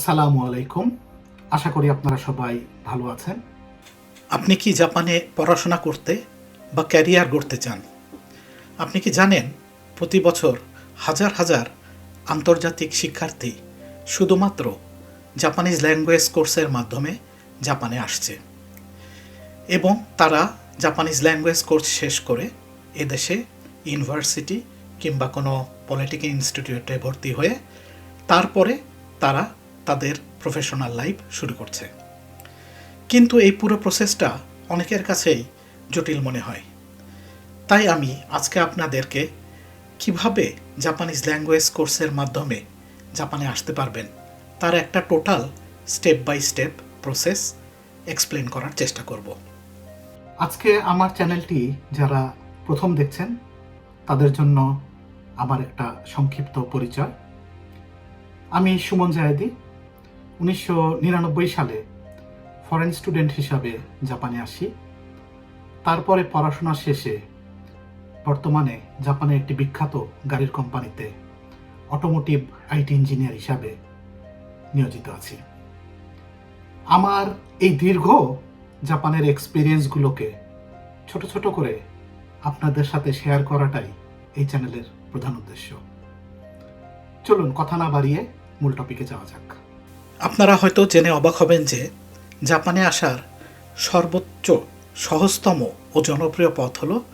আসসালামু আলাইকুম। আশা করি আপনারা সবাই ভালো আছেন। আপনি কি জাপানে পড়াশোনা করতে বা ক্যারিয়ার গড়তে চান? আপনি কি জানেন, প্রতি বছর হাজার হাজার আন্তর্জাতিক শিক্ষার্থী শুধুমাত্র জাপানিজ ল্যাঙ্গুয়েজ কোর্সের মাধ্যমে জাপানে আসছে এবং তারা জাপানিজ ল্যাঙ্গুয়েজ কোর্স শেষ করে এদেশে ইউনিভার্সিটি কিংবা কোনো পলিটিক্যাল ইনস্টিটিউটে ভর্তি হয়ে তারপরে তারা তাদের প্রফেশনাল লাইফ শুরু করছে। কিন্তু এই পুরো প্রসেসটা অনেকের কাছেই জটিল মনে হয়। তাই আমি আজকে আপনাদেরকে কীভাবে জাপানিজ ল্যাঙ্গুয়েজ কোর্সের মাধ্যমে জাপানে আসতে পারবেন, তার একটা total step by step process explain করার চেষ্টা করব। আজকে আমার চ্যানেলটি যারা প্রথম দেখছেন, তাদের জন্য আমার একটা সংক্ষিপ্ত পরিচয়। আমি সুমন জায়েদি উনিশশো নিরানব্বই সালে ফরেন স্টুডেন্ট হিসাবে জাপানে আসি। তারপরে পড়াশোনা শেষে বর্তমানে জাপানের একটি বিখ্যাত গাড়ির কোম্পানিতে অটোমোটিভ আইটি ইঞ্জিনিয়ার হিসাবে নিয়োজিত আছি। আমার এই দীর্ঘ জাপানের এক্সপিরিয়েন্সগুলোকে ছোট ছোট করে আপনাদের সাথে শেয়ার করাটাই এই চ্যানেলের প্রধান উদ্দেশ্য। চলুন কথা না বাড়িয়ে মূল টপিকে যাওয়া যাক। আপনারা হয়তো জেনে অবাক হবেন যে জাপানে আসার সর্বোচ্চ সহজতম ও জনপ্রিয় পথ হলো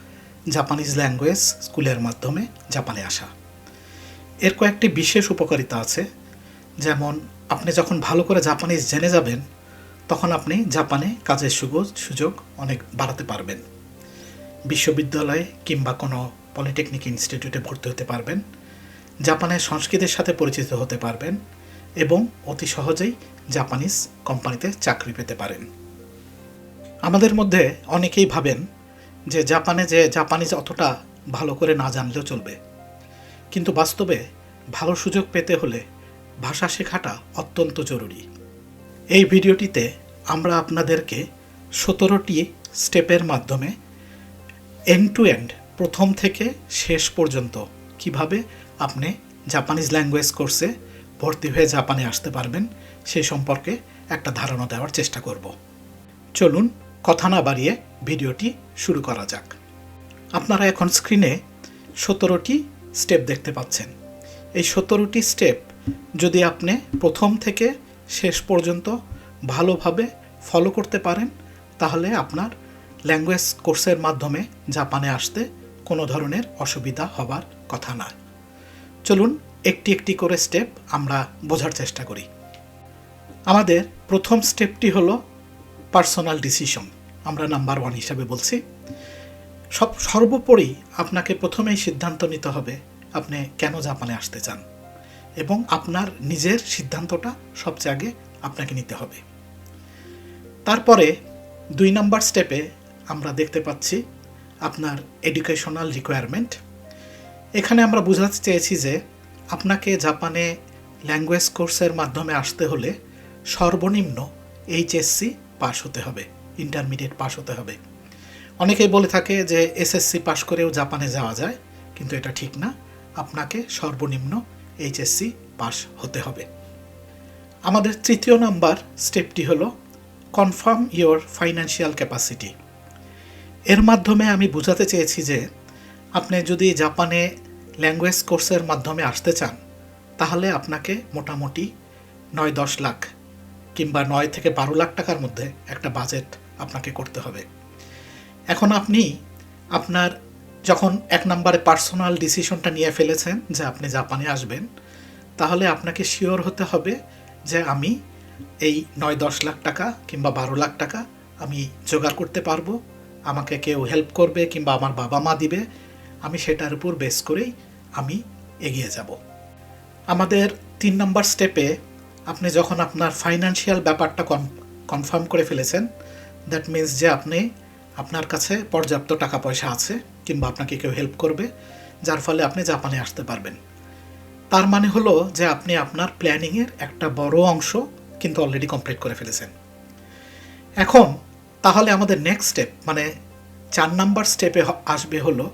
জাপানিজ ল্যাঙ্গুয়েজ স্কুলের মাধ্যমে জাপানে আসা। এর কয়েকটি বিশেষ উপকারিতা আছে। যেমন, আপনি যখন ভালো করে জাপানিজ জেনে যাবেন, তখন আপনি জাপানে কাজের সুযোগ সুযোগ অনেক বাড়াতে পারবেন। বিশ্ববিদ্যালয়ে কিংবা কোনো পলিটেকনিক ইনস্টিটিউটে ভর্তি হতে পারবেন। জাপানের সংস্কৃতির সাথে পরিচিত হতে পারবেন। এবং অতি সহজেই জাপানিজ কোম্পানিতে চাকরি পেতে পারেন। আমাদের মধ্যে অনেকেই ভাবেন যে জাপানে যে জাপানিজ অতটা ভালো করে না জানলেও চলবে। কিন্তু বাস্তবে ভালো সুযোগ পেতে হলে ভাষা শেখাটা অত্যন্ত জরুরি। এই ভিডিওটিতে আমরা আপনাদেরকে সতেরোটি স্টেপের মাধ্যমে এন্ড টু এন্ড প্রথম থেকে শেষ পর্যন্ত কীভাবে আপনি জাপানিজ ল্যাঙ্গুয়েজ কোর্সে ভর্তি হয়ে জাপানে আসতে পারবেন, সে সম্পর্কে একটা ধারণা দেওয়ার চেষ্টা করব। চলুন কথা না বাড়িয়ে ভিডিওটি শুরু করা যাক। আপনারা এখন স্ক্রিনে সতেরোটি স্টেপ দেখতে পাচ্ছেন। এই সতেরোটি স্টেপ যদি আপনি প্রথম থেকে শেষ পর্যন্ত ভালোভাবে ফলো করতে পারেন, তাহলে আপনার ল্যাঙ্গুয়েজ কোর্সের মাধ্যমে জাপানে আসতে কোনো ধরনের অসুবিধা হবার কথা না। চলুন একটি একটি করে স্টেপ আমরা বোঝার চেষ্টা করি। আমাদের প্রথম স্টেপটি হলো পার্সোনাল ডিসিশন আমরা নাম্বার ওয়ান হিসাবে বলছি। সব, সর্বোপরি আপনাকে প্রথমেই সিদ্ধান্ত নিতে হবে আপনি কেন জাপানে আসতে চান এবং আপনার নিজের সিদ্ধান্তটা সবচেয়ে আগে আপনাকে নিতে হবে। তারপরে দুই নাম্বার স্টেপে আমরা দেখতে পাচ্ছি আপনার এডুকেশনাল রিকোয়ারমেন্ট এখানে আমরা বোঝাতে চেয়েছি যে আপনাকে জাপানে ল্যাঙ্গুয়েজ কোর্সের মাধ্যমে আসতে হলে সর্বনিম্ন এইচএসসি পাশ হতে হবে ইন্টারমিডিয়েট পাশ হতে হবে। অনেকেই বলে থাকে যে এসএসসি পাস করেও জাপানে যাওয়া যায়, কিন্তু এটা ঠিক না। আপনাকে সর্বনিম্ন এইচএসসি পাস হতে হবে। আমাদের তৃতীয় নাম্বার স্টেপটি হলো কনফার্ম ইওর ফাইন্যান্সিয়াল ক্যাপাসিটি এর মাধ্যমে আমি বোঝাতে চেয়েছি যে আপনি যদি জাপানে ল্যাঙ্গুয়েজ কোর্সের মাধ্যমে আসতে চান, তাহলে আপনাকে মোটামুটি নয় দশ লাখ কিংবা নয় থেকে বারো লাখ টাকার মধ্যে একটা বাজেট আপনাকে করতে হবে। এখন আপনি আপনার যখন এক নম্বরে পার্সোনাল ডিসিশনটা নিয়ে ফেলেছেন যে আপনি জাপানে আসবেন, তাহলে আপনাকে শিওর হতে হবে যে আমি এই নয় দশ লাখ টাকা কিংবা বারো লাখ টাকা আমি জোগাড় করতে পারব, আমাকে কেউ হেল্প করবে কিংবা আমার বাবা মা দিবে, আমি সেটার উপর বেস করেই আমি এগিয়ে যাব। আমাদের তিন নম্বর স্টেপে আপনি যখন আপনার ফাইন্যান্সিয়াল ব্যাপারটা কনফার্ম করে ফেলেছেন দ্যাট মিন্স যে আপনি আপনার কাছে পর্যাপ্ত টাকা পয়সা আছে কিংবা আপনাকে কেউ হেল্প করবে, যার ফলে আপনি জাপানে আসতে পারবেন। তার মানে হলো যে আপনি আপনার প্ল্যানিংয়ের একটা বড় অংশ কিন্তু অলরেডি কমপ্লিট করে ফেলেছেন। এখন তাহলে আমাদের নেক্সট স্টেপ মানে চার নাম্বার স্টেপে আসবে হলো,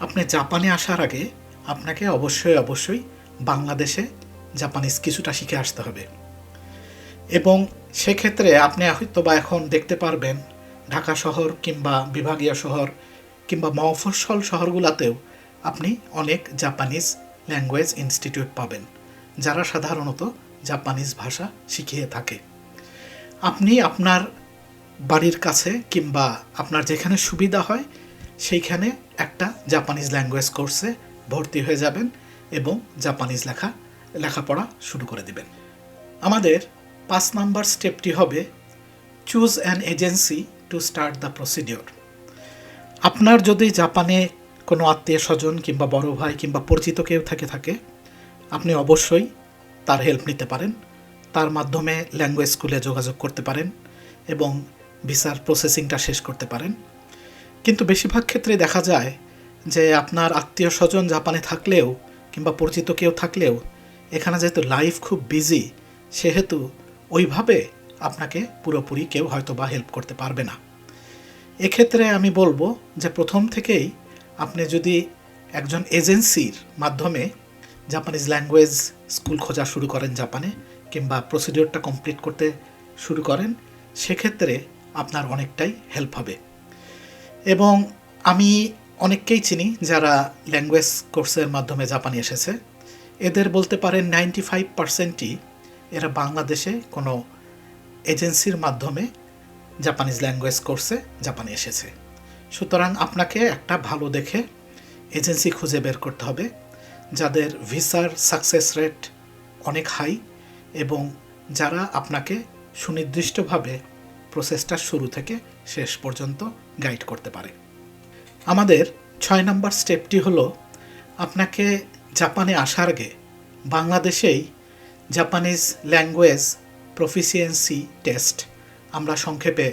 আপনি জাপানে আসার আগে আপনাকে অবশ্যই অবশ্যই বাংলাদেশে জাপানিজ কিছুটা শিখে আসতে হবে। এবং সেক্ষেত্রে আপনি হয়তো বা এখন দেখতে পারবেন, ঢাকা শহর কিংবা বিভাগীয় শহর কিংবা মফস্বল শহরগুলোতেও আপনি অনেক জাপানিজ ল্যাঙ্গুয়েজ ইনস্টিটিউট পাবেন, যারা সাধারণত জাপানিজ ভাষা শিখিয়ে থাকে। আপনি আপনার বাড়ির কাছে কিংবা আপনার যেখানে সুবিধা হয়, সেইখানে একটা জাপানিজ ল্যাঙ্গুয়েজ কোর্সে ভর্তি হয়ে যাবেন এবং জাপানিজ লেখা, লেখাপড়া শুরু করে দিবেন। আমাদের পাঁচ নাম্বার স্টেপটি হবে, choose an agency to start the procedure. আপনার যদি জাপানে কোনো আত্মীয় স্বজন কিংবা বড় ভাই কিংবা পরিচিত কেউ থেকে থাকে, আপনি অবশ্যই তার হেল্প নিতে পারেন। তার মাধ্যমে ল্যাঙ্গুয়েজ স্কুলে যোগাযোগ করতে পারেন এবং ভিসার প্রসেসিংটা শেষ করতে পারেন। কিন্তু বেশিরভাগ ক্ষেত্রে দেখা যায় যে আপনার আত্মীয় স্বজন জাপানে থাকলেও কিংবা পরিচিত কেউ থাকলেও এখানে যেহেতু লাইফ খুব বিজি সেহেতু ওইভাবে আপনাকে পুরোপুরি কেউ হয়তো বা হেল্প করতে পারবে না। এক্ষেত্রে আমি বলব যে প্রথম থেকেই আপনি যদি একজন এজেন্সির মাধ্যমে জাপানিজ ল্যাঙ্গুয়েজ স্কুল খোঁজা শুরু করেন জাপানে কিংবা প্রসিডিওরটা কমপ্লিট করতে শুরু করেন, সেক্ষেত্রে আপনার অনেকটাই হেল্প হবে। এবং আমি অনেককেই চিনি যারা ল্যাঙ্গুয়েজ কোর্সের মাধ্যমে জাপানে এসেছে। এদের বলতে পারেন নাইনটি ফাইভ পার্সেন্টই এরা বাংলাদেশে কোনো এজেন্সির মাধ্যমে জাপানিজ ল্যাঙ্গুয়েজ কোর্সে জাপানে এসেছে। সুতরাং আপনাকে একটা ভালো দেখে এজেন্সি খুঁজে বের করতে হবে, যাদের ভিসার সাকসেস রেট অনেক হাই এবং যারা আপনাকে সুনির্দিষ্টভাবে প্রসেসটা শুরু থেকে শেষ পর্যন্ত গাইড করতে পারে। আমাদের ছয় নম্বর স্টেপটি হলো আপনাকে জাপানে আসার আগে বাংলাদেশেই জাপানিজ ল্যাঙ্গুয়েজ প্রফিসিয়েন্সি টেস্ট আমরা সংক্ষেপে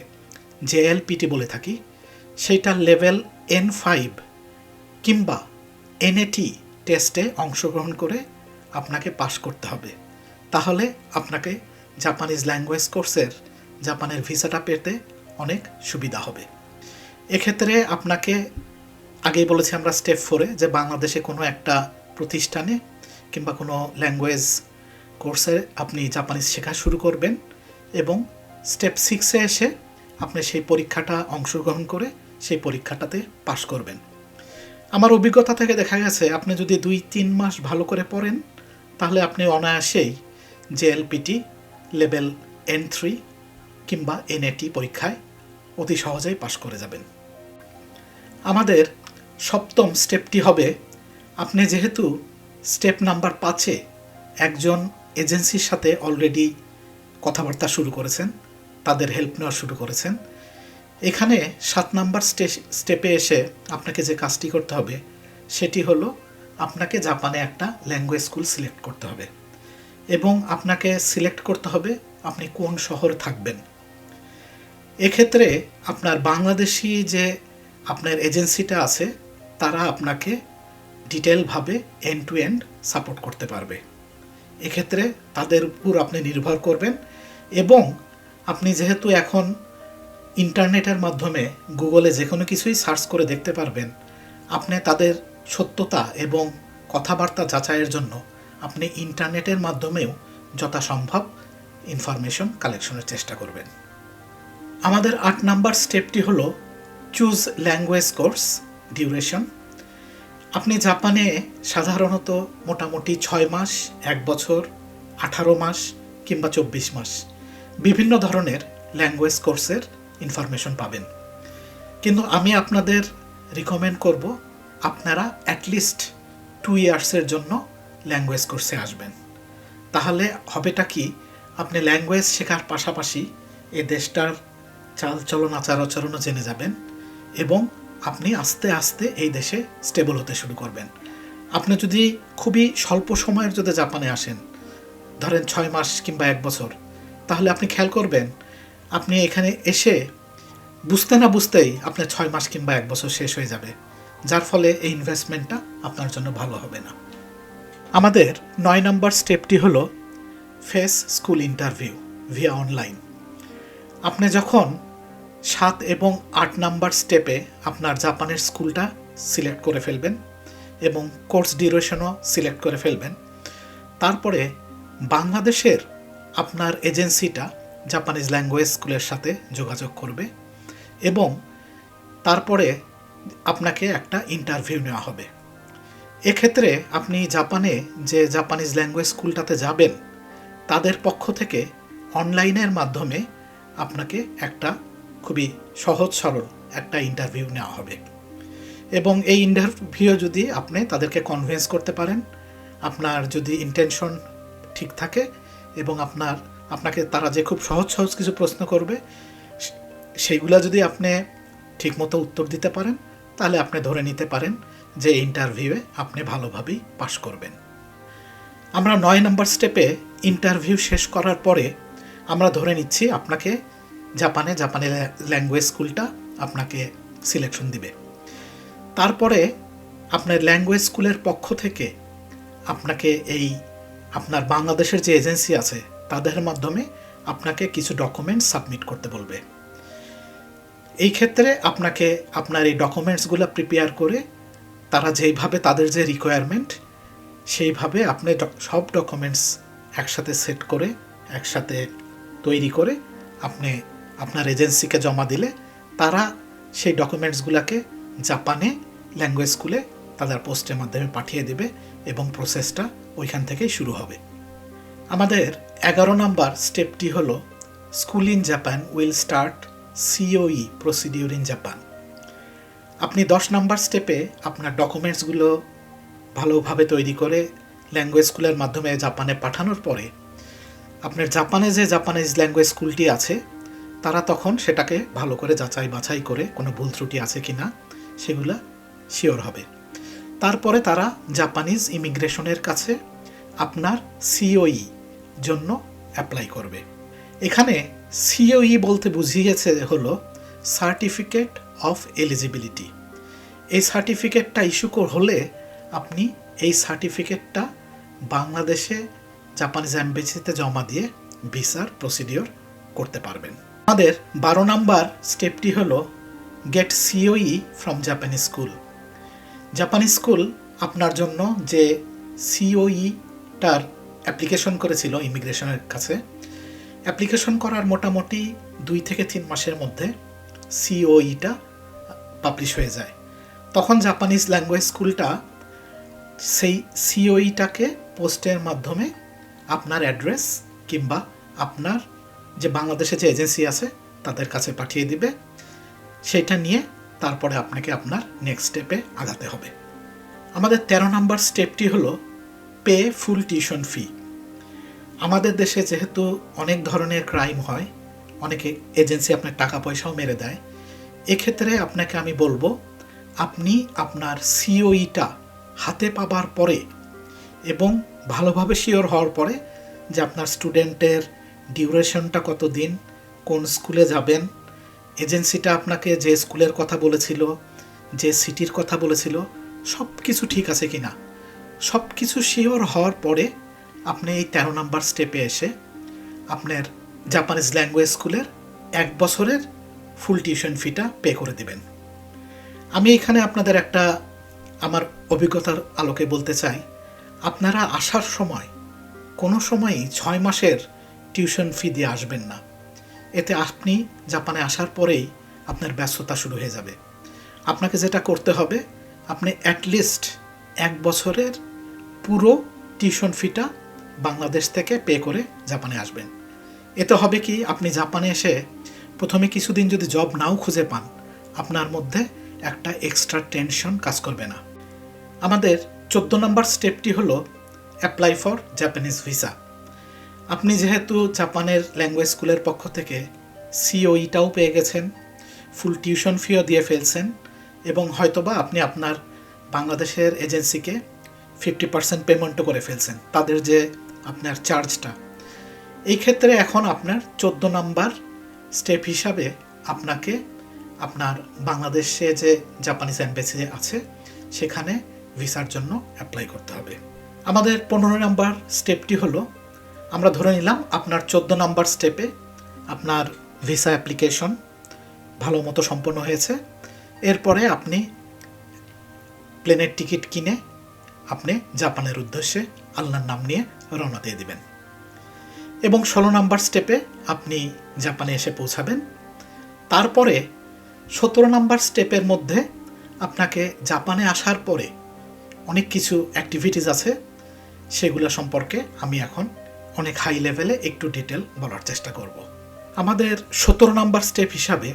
জেএলপিটি বলে থাকি। সেইটার লেভেল এন ফাইভ কিংবা এনএটি টেস্টে অংশগ্রহণ করে আপনাকে পাশ করতে হবে। তাহলে আপনাকে জাপানিজ ল্যাঙ্গুয়েজ কোর্সের জাপানের ভিসাটা পেতে অনেক সুবিধা হবে। এক্ষেত্রে আপনাকে আগেই বলেছি আমরা স্টেপ ফোরে যে বাংলাদেশে কোনো একটা প্রতিষ্ঠানে কিংবা কোনো ল্যাঙ্গুয়েজ কোর্সে আপনি জাপানিজ শেখা শুরু করবেন এবং স্টেপ সিক্সে এসে আপনি সেই পরীক্ষাটা অংশগ্রহণ করে সেই পরীক্ষাটাতে পাশ করবেন। আমার অভিজ্ঞতা থেকে দেখা গেছে, আপনি যদি দুই তিন মাস ভালো করে পড়েন, তাহলে আপনি অনায়াসেই জেএলপিটি লেভেল এন থ্রি কিংবা এনএটি পরীক্ষায় অতি সহজেই পাশ করে যাবেন। আমাদের সপ্তম স্টেপটি হবে, আপনি যেহেতু স্টেপ নাম্বার পাঁচে একজন এজেন্সির সাথে অলরেডি কথাবার্তা শুরু করেছেন, তাদের হেল্প নেওয়া শুরু করেছেন, এখানে সাত নাম্বার স্টেপে এসে আপনাকে যে কাজটি করতে হবে, সেটি হলো আপনাকে জাপানে একটা ল্যাঙ্গুয়েজ স্কুল সিলেক্ট করতে হবে এবং আপনাকে সিলেক্ট করতে হবে আপনি কোন শহর থাকবেন। এক্ষেত্রে আপনার বাংলাদেশি যে আপনার এজেন্সিটা আছে, তারা আপনাকে ডিটেলভাবে এন্ড টু এন্ড সাপোর্ট করতে পারবে। এক্ষেত্রে তাদের উপর আপনি নির্ভর করবেন এবং আপনি যেহেতু এখন ইন্টারনেটের মাধ্যমে গুগলে যে কোনো কিছুই সার্চ করে দেখতে পারবেন, আপনি তাদের সত্যতা এবং কথাবার্তা যাচাইয়ের জন্য আপনি ইন্টারনেটের মাধ্যমেও যথাসম্ভব ইনফরমেশন কালেকশনের চেষ্টা করবেন। আমাদের আট নাম্বার স্টেপটি হলো চুজ ল্যাঙ্গুয়েজ কোর্স ডিউরেশন আপনি জাপানে সাধারণত মোটামুটি ছয় মাস, এক বছর, আঠারো মাস কিংবা চব্বিশ মাস বিভিন্ন ধরনের ল্যাঙ্গুয়েজ কোর্সের ইনফরমেশন পাবেন। কিন্তু আমি আপনাদের রিকমেন্ড করব আপনারা অ্যাটলিস্ট টু ইয়ার্সের জন্য ল্যাঙ্গুয়েজ কোর্সে আসবেন। তাহলে হবেটা কি? আপনি ল্যাঙ্গুয়েজ শেখার পাশাপাশি এ দেশটার চাল চলন, আচার আচরণও জেনে যাবেন। এবং আপনি আস্তে আস্তে এই দেশে স্টেবল হতে শুরু করবেন। আপনি যদি খুবই স্বল্প সময়ের যদি জাপানে আসেন, ধরেন ছয় মাস কিংবা এক বছর, তাহলে আপনি খেয়াল করবেন, আপনি এখানে এসে বুঝতে না বুঝতেই আপনার ছয় মাস কিংবা এক বছর শেষ হয়ে যাবে। যার ফলে এই ইনভেস্টমেন্টটা আপনার জন্য ভালো হবে না। আমাদের নয় নম্বর স্টেপটি হলো face school interview via online আপনি যখন সাত এবং আট নাম্বার স্টেপে আপনার জাপানের স্কুলটা সিলেক্ট করে ফেলবেন এবং কোর্স ডিউরেশনও সিলেক্ট করে ফেলবেন। তারপরে বাংলাদেশের আপনার এজেন্সিটা জাপানিজ ল্যাঙ্গুয়েজ স্কুলের সাথে যোগাযোগ করবে এবং তারপরে আপনাকে একটা ইন্টারভিউ নেওয়া হবে। এক্ষেত্রে আপনি জাপানে যে জাপানিজ ল্যাঙ্গুয়েজ স্কুলটাতে যাবেন, তাদের পক্ষ থেকে অনলাইনের মাধ্যমে আপনাকে একটা খুবই সহজ সরল একটা ইন্টারভিউ নেওয়া হবে। এবং এই ইন্টারভিউ যদি আপনি তাদেরকে কনভিন্স করতে পারেন, আপনার যদি ইন্টেনশন ঠিক থাকে এবং আপনার, আপনাকে তারা যে খুব সহজ সহজ কিছু প্রশ্ন করবে সেইগুলা যদি আপনি ঠিকমতো উত্তর দিতে পারেন, তাহলে আপনি ধরে নিতে পারেন যে ইন্টারভিউয়ে আপনি ভালোভাবেই পাশ করবেন। আমরা নয় নম্বর স্টেপে ইন্টারভিউ শেষ করার পরে আমরা ধরে নিচ্ছি আপনাকে জাপানে, জাপানি ল্যাঙ্গুয়েজ স্কুলটা আপনাকে সিলেকশন দিবে। তারপরে আপনার ল্যাঙ্গুয়েজ স্কুলের পক্ষ থেকে আপনাকে এই আপনার বাংলাদেশের যে এজেন্সি আছে, তাদের মাধ্যমে আপনাকে কিছু ডকুমেন্টস সাবমিট করতে বলবে। এই ক্ষেত্রে আপনাকে আপনার এই ডকুমেন্টসগুলো প্রিপেয়ার করে তারা যেইভাবে তাদের যে রিকোয়ারমেন্ট সেইভাবে আপনি সব ডকুমেন্টস একসাথে সেট করে, একসাথে তৈরি করে আপনি আপনার এজেন্সিকে জমা দিলে তারা সেই ডকুমেন্টসগুলোকে জাপানে ল্যাঙ্গুয়েজ স্কুলে তাদের পোস্টের মাধ্যমে পাঠিয়ে দেবে এবং প্রসেসটা ওইখান থেকেই শুরু হবে। আমাদের এগারো নম্বর স্টেপটি হলো, school in Japan will start COE procedure in Japan. আপনি দশ নম্বর স্টেপে আপনার ডকুমেন্টসগুলো ভালোভাবে তৈরি করে ল্যাঙ্গুয়েজ স্কুলের মাধ্যমে জাপানে পাঠানোর পরে, আপনার জাপানে যে জাপানিজ ল্যাঙ্গুয়েজ স্কুলটি আছে তারা তখন সেটাকে ভালো করে যাচাই বাছাই করে কোনো ভুল ত্রুটি আছে কি না, সেগুলা শিওর হবে। তারপরে তারা জাপানিজ ইমিগ্রেশনের কাছে আপনার সিওই জন্য অ্যাপ্লাই করবে। এখানে সিওই বলতে বুঝিয়েছে হলো সার্টিফিকেট অফ এলিজিবিলিটি এই সার্টিফিকেটটা ইস্যু হলে আপনি এই সার্টিফিকেটটা বাংলাদেশে জাপানিজ অ্যাম্বাসিতে জমা দিয়ে ভিসার প্রসিডিওর করতে পারবেন। আমাদের বারো নাম্বার স্টেপটি হল get COE from Japanese school জাপানি স্কুল আপনার জন্য যে সিওইটার অ্যাপ্লিকেশন করেছিল ইমিগ্রেশনের কাছে অ্যাপ্লিকেশন করার মোটামুটি দুই থেকে তিন মাসের মধ্যে সিওইটা পাবলিশ হয়ে যায়। তখন জাপানিজ ল্যাঙ্গুয়েজ স্কুলটা সেই সিওইটাকে পোস্টের মাধ্যমে আপনার অ্যাড্রেস কিংবা আপনার যে বাংলাদেশে যে এজেন্সি আছে তাদের কাছে পাঠিয়ে দিবে। সেটা নিয়ে তারপরে আপনাকে আপনার নেক্সট স্টেপে আগাতে হবে। আমাদের তেরো নম্বর স্টেপটি হলো পে ফুল টিউশন ফি আমাদের দেশে যেহেতু অনেক ধরনের ক্রাইম হয়, অনেকে এজেন্সি আপনার টাকা পয়সাও মেরে দেয়, এক্ষেত্রে আপনাকে আমি বলব, আপনি আপনার সিওইটা হাতে পাবার পরে এবং ভালোভাবে শিওর হওয়ার পরে যে আপনার স্টুডেন্টের ডিউরেশনটা কত দিন কোন স্কুলে যাবেন, এজেন্সিটা আপনাকে যে স্কুলের কথা বলেছিল, যে সিটির কথা বলেছিল সব কিছু ঠিক আছে কি না সব কিছু শিওর হওয়ার পরে আপনি এই তেরো নাম্বার স্টেপে এসে আপনার জাপানিজ ল্যাঙ্গুয়েজ স্কুলের এক বছরের ফুল টিউশন ফিটা পে করে দিবেন। আমি এখানে আপনাদের একটা আমার অভিজ্ঞতার আলোকে বলতে চাই। আপনারা আসার সময়, কোনো সময়ই ছয় মাসের টিউশন ফি দিয়ে আসবেন না। এতে আপনি জাপানে আসার পরেই আপনার ব্যস্ততা শুরু হয়ে যাবে। আপনাকে যেটা করতে হবে, আপনি অ্যাটলিস্ট এক বছরের পুরো টিউশন ফিটা বাংলাদেশ থেকে পে করে জাপানে আসবেন। এতে হবে কি, আপনি জাপানে এসে প্রথমে কিছুদিন যদি জব নাও খুঁজে পান, আপনার মধ্যে একটা এক্সট্রা টেনশন কাজ করবে না। আমাদের চোদ্দ নম্বর স্টেপটি হলো অ্যাপ্লাই ফর জাপানিজ ভিসা আপনি যেহেতু জাপানের ল্যাঙ্গুয়েজ স্কুলের পক্ষ থেকে সিওইটাও পেয়ে গেছেন ফুল টিউশন ফিও দিয়ে ফেলছেন, এবং হয়তোবা আপনি আপনার বাংলাদেশের এজেন্সিকে ফিফটি পার্সেন্ট পেমেন্টও করে ফেলছেন, তাদের যে আপনার চার্জটা এই ক্ষেত্রে এখন আপনার চোদ্দ নাম্বার স্টেপ হিসাবে আপনাকে আপনার বাংলাদেশে যে জাপানিজ অ্যাম্বাসি আছে, সেখানে ভিসার জন্য অ্যাপ্লাই করতে হবে। আমাদের পনেরো নাম্বার স্টেপটি হলো আমরা ধরে নিলাম আপনার চোদ্দ নাম্বার স্টেপে আপনার ভিসা অ্যাপ্লিকেশন ভালো মতো সম্পন্ন হয়েছে। এরপরে আপনি প্লেনের টিকিট কিনে আপনি জাপানের উদ্দেশ্যে আল্লাহর নাম নিয়ে রওনা দিয়ে দিবেন। এবং ষোলো নাম্বার স্টেপে আপনি জাপানে এসে পৌঁছাবেন। তারপরে সতেরো নাম্বার স্টেপের মধ্যে আপনাকে জাপানে আসার পরে অনেক কিছু অ্যাক্টিভিটিস আছে, সেগুলো সম্পর্কে আমি এখন অনেক হাই লেভেলে একটু ডিটেল বলার চেষ্টা করব। আমাদের সতেরো নাম্বার স্টেপ হিসাবে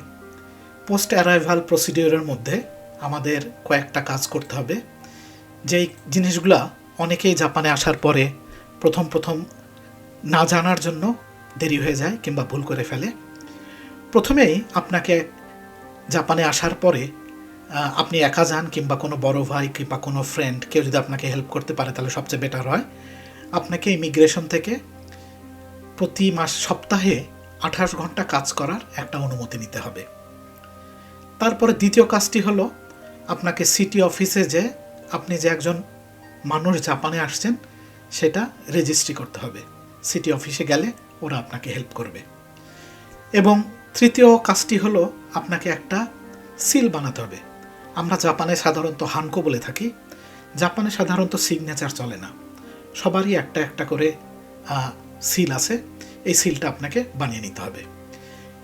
পোস্ট অ্যারাইভাল প্রসিডিওরের মধ্যে আমাদের কয়েকটা কাজ করতে হবে। যেই জিনিসগুলা অনেকেই জাপানে আসার পরে প্রথম প্রথম না জানার জন্য দেরি হয়ে যায় কিংবা ভুল করে ফেলে। প্রথমেই আপনাকে জাপানে আসার পরে আপনি একা যান কিংবা কোনো বড় ভাই কিংবা কোনো ফ্রেন্ড কেউ যদি আপনাকে হেল্প করতে পারে তাহলে সবচেয়ে বেটার হয়। আপনাকে ইমিগ্রেশন থেকে প্রতি মাস সপ্তাহে আঠাশ ঘণ্টা কাজ করার একটা অনুমতি নিতে হবে। তারপরে দ্বিতীয় কাজটি হলো আপনাকে সিটি অফিসে যে আপনি যে একজন মানুষ জাপানে আসছেন, সেটা রেজিস্ট্রি করতে হবে। সিটি অফিসে গেলে ওরা আপনাকে হেল্প করবে। এবং তৃতীয় কাজটি হলো আপনাকে একটা সিল বানাতে হবে। আমরা জাপানে সাধারণত হানকো বলে থাকি। জাপানে সাধারণত সিগনেচার চলে না। সবারই একটা একটা করে সিল আছে। এই সিলটা আপনাকে বানিয়ে নিতে হবে।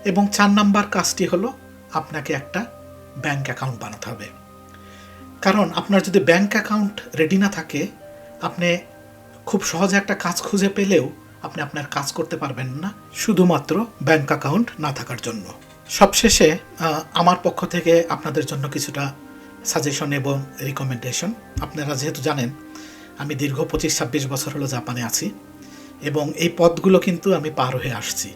এবং চার নাম্বার কাজটি হলো আপনাকে একটা ব্যাংক অ্যাকাউন্ট বানাতে হবে। কারণ আপনার যদি ব্যাংক অ্যাকাউন্ট রেডি না থাকে, আপনি খুব সহজে একটা কাজ খুঁজে পেলেও আপনি আপনার কাজ করতে পারবেন না, শুধুমাত্র ব্যাংক অ্যাকাউন্ট না থাকার জন্য। সবশেষে আমার পক্ষ থেকে আপনাদের জন্য কিছুটা সাজেশন এবং রিকমেন্ডেশন। আপনারা যেহেতু জানেন, আমি দীর্ঘ পঁচিশ ছাব্বিশ বছর হলো জাপানে আছি। এবং এই পথগুলো কিন্তু আমি পার হয়ে আসছি।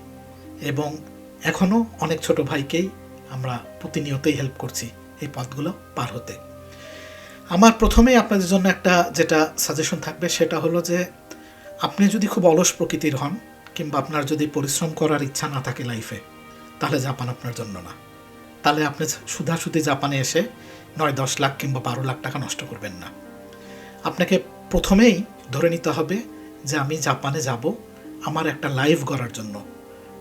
এবং এখনও অনেক ছোট ভাইকেই আমরা প্রতিনিয়তই হেল্প করছি এই পথগুলো পার হতে। আমার প্রথমেই আপনাদের জন্য একটা যেটা সাজেশন থাকবে সেটা হলো যে, আপনি যদি খুব অলস প্রকৃতির হন কিংবা আপনার যদি পরিশ্রম করার ইচ্ছা না থাকে লাইফে তাহলে জাপান আপনার জন্য না। তাহলে আপনি সুধাসুধি জাপানে এসে নয় দশ লাখ কিংবা বারো লাখ টাকা নষ্ট করবেন না। আপনাকে প্রথমেই ধরে নিতে হবে যে আমি জাপানে যাব আমার একটা লাইফ গড়ার জন্য।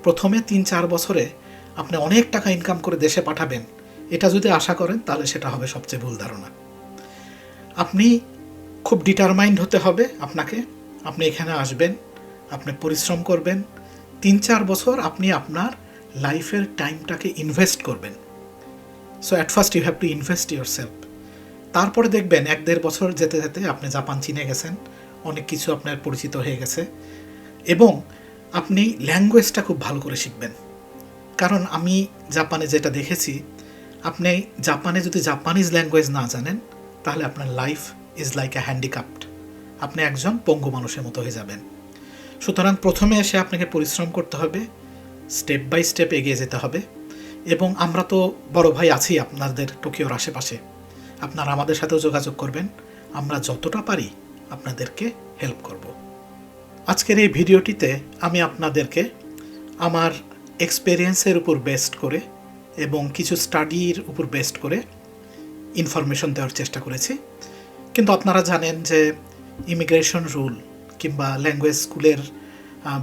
প্রথমে তিন চার বছরে আপনি অনেক টাকা ইনকাম করে দেশে পাঠাবেন। এটা যদি আশা করেন, তাহলে সেটা হবে সবচেয়ে ভুল ধারণা। আপনি খুব ডিটারমাইন্ড হতে হবে আপনাকে। আপনি এখানে আসবেন, আপনি পরিশ্রম করবেন। তিন চার বছর আপনি আপনার লাইফের টাইমটাকে ইনভেস্ট করবেন। So at first you have to invest yourself তারপরে দেখবেন এক দেড় বছর যেতে যেতে আপনি জাপান, চিনে গেছেন। অনেক কিছু আপনার পরিচিত হয়ে গেছে। এবং আপনি ল্যাঙ্গুয়েজটা খুব ভালো করে শিখবেন। কারণ আমি জাপানে যেটা দেখেছি, আপনি জাপানে যদি জাপানিজ ল্যাঙ্গুয়েজ না জানেন, তাহলে আপনার life is like a handicapped. আপনি একজন পঙ্গু মানুষের মতো হয়ে যাবেন। সুতরাং প্রথমে এসে আপনাকে পরিশ্রম করতে হবে, স্টেপ বাই স্টেপ এগিয়ে যেতে হবে। এবং আমরা তো বড় ভাই আছি আপনাদের টোকিওর আশেপাশে। আপনারা আমাদের সাথেও যোগাযোগ করবেন। আমরা যতটা পারি আপনাদেরকে হেল্প করব। আজকের এই ভিডিওটিতে আমি আপনাদেরকে আমার এক্সপেরিয়েন্সের উপর বেস্ট করে এবং কিছু স্টাডির উপর বেস্ট করে ইনফরমেশন দেওয়ার চেষ্টা করেছি। কিন্তু আপনারা জানেন যে ইমিগ্রেশন রুল কিংবা ল্যাঙ্গুয়েজ স্কুলের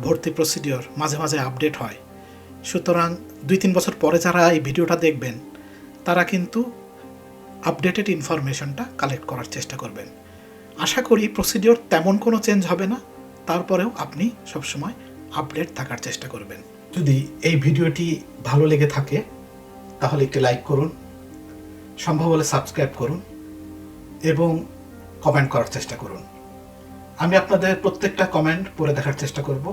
ভর্তি প্রসিডিওর মাঝে মাঝে আপডেট হয়। সুতরাং দুই তিন বছর পরে যারা এই ভিডিওটা দেখবেন, তারা কিন্তু আপডেটেড ইনফরমেশনটা কালেক্ট করার চেষ্টা করবেন। আশা করি প্রসিডিওর তেমন কোনো চেঞ্জ হবে না। তারপরেও আপনি সবসময় আপডেট থাকার চেষ্টা করবেন। যদি এই ভিডিওটি ভালো লেগে থাকে, তাহলে একটি লাইক করুন, সম্ভব হলে সাবস্ক্রাইব করুন এবং কমেন্ট করার চেষ্টা করুন। আমি আপনাদের প্রত্যেকটা কমেন্ট পড়ে দেখার চেষ্টা করব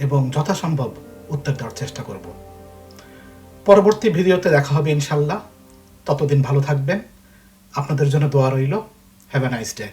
এবং যথাসম্ভব উত্তর দেওয়ার চেষ্টা করব। পরবর্তী ভিডিওতে দেখা হবে ইনশাল্লাহ। ততদিন ভালো থাকবেন। আপনাদের জন্য দোয়া রইল। Have a nice day